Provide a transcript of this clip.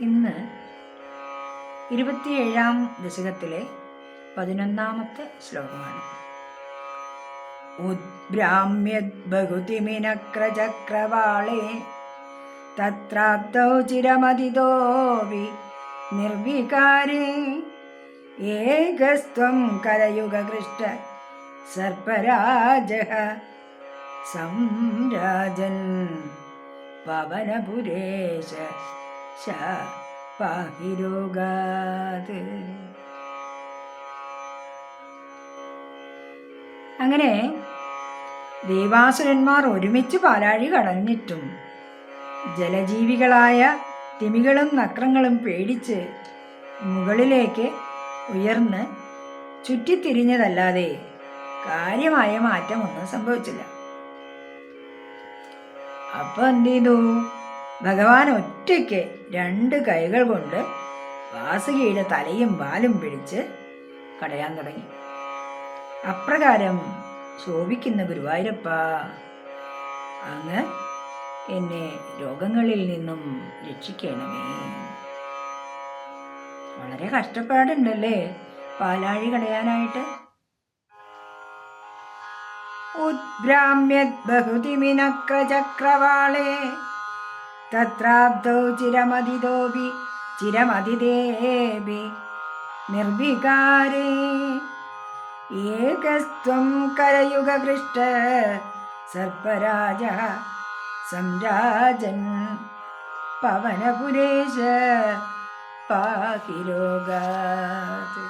ഇന്ന് ഇരുപത്തിയേഴാം ദശകത്തിലെ പതിനൊന്നാമത്തെ ശ്ലോകമാണ്. ഉദ്ഭ്രാമ്യത് ബഹുതിമിനക്രചക്രവാളേ തത്രാപ്തൗ ചിരമതിതോവി നിർവികാരേ. ഏകസ്ത്വം കരയുഗകൃഷ്ട സർപ്പരാജ സംരാജൻ പവനപുരേശ ശ പാഹി രോഗാത് അങ്ങനെ ദേവാസുരന്മാർ ഒരുമിച്ച് പാലാഴി കടഞ്ഞിട്ടും ജലജീവികളായ തിമികളും നക്രങ്ങളും പേടിച്ച് മുകളിലേക്ക് ഉയർന്ന് ചുറ്റിത്തിരിഞ്ഞതല്ലാതെ കാര്യമായ മാറ്റമൊന്നും സംഭവിച്ചില്ല. അപ്പൊ എന്ത് ചെയ്തു? ഭഗവാൻ ഒറ്റയ്ക്ക് രണ്ട് കൈകൾ കൊണ്ട് വാസുകിയുടെ തലയും വാലും പിടിച്ച് കടയാൻ തുടങ്ങി. അപ്രകാരം ശോഭിക്കുന്ന ഗുരുവായൂരപ്പ അങ്ങ് എന്നെ രോഗങ്ങളിൽ നിന്നും രക്ഷിക്കണമേ. വളരെ കഷ്ടപ്പാടുണ്ടല്ലേ പാലാഴി കടയാനായിട്ട്? ഉദ്ഭ്രാമ്യത് ബഹുതിമിനക്രചക്രവാളേ തത്രാബ്ദൗ ചിരമതിതോപി ചിരമതിദേവി നിർവികാരേ. ഏകസ്ത്വം കരയുഗപൃഷ്ട സർപ്പരാജ സംരാജൻ പവനപുരേശ പാഹി രോഗാത്